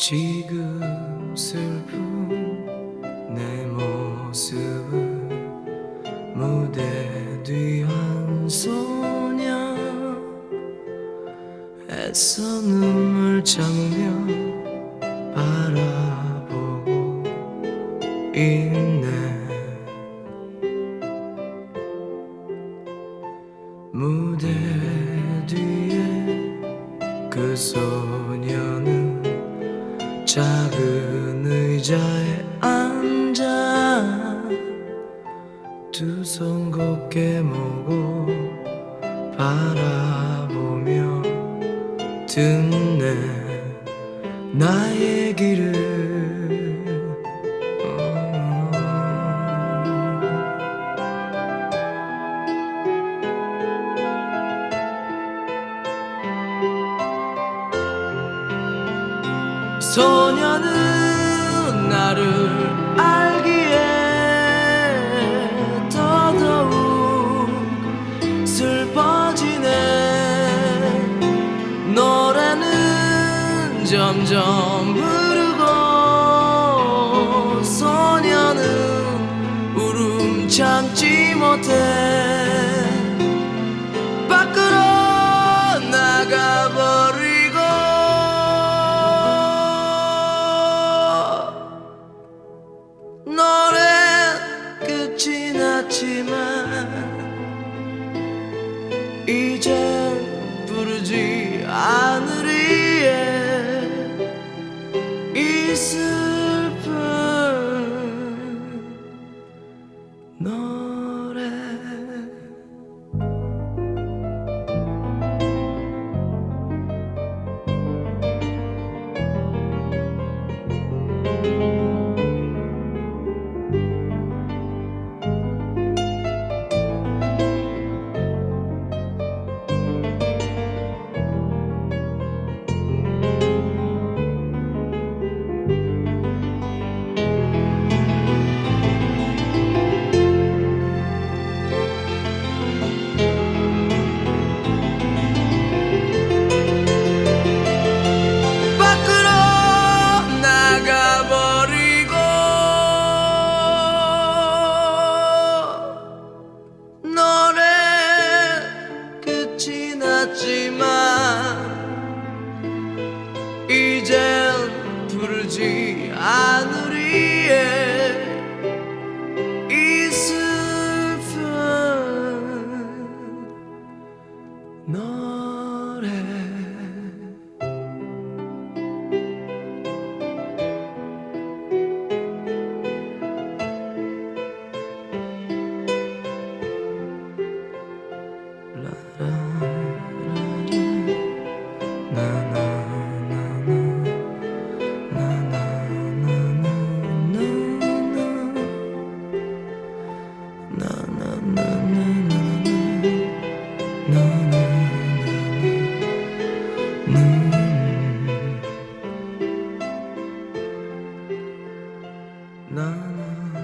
지금 슬픈 내 모습은 무대 뒤 한 소녀. 애써 눈물 참으며 바라보고 있네. 무대 뒤에 그 소녀는 작은 의자에 앉아 두손 곱게 모고 바라보며 듣네 나의 길을 소녀는 나를 알기에 더더욱 슬퍼지네. 노래는 점점 부르고 소녀는 울음 참지 못해 노래 끝이 났지만 이제 부르지 않으리에 이 슬픈 노 끝이 났지만 이젠 부르지 않으리에 이 슬픈 노 나나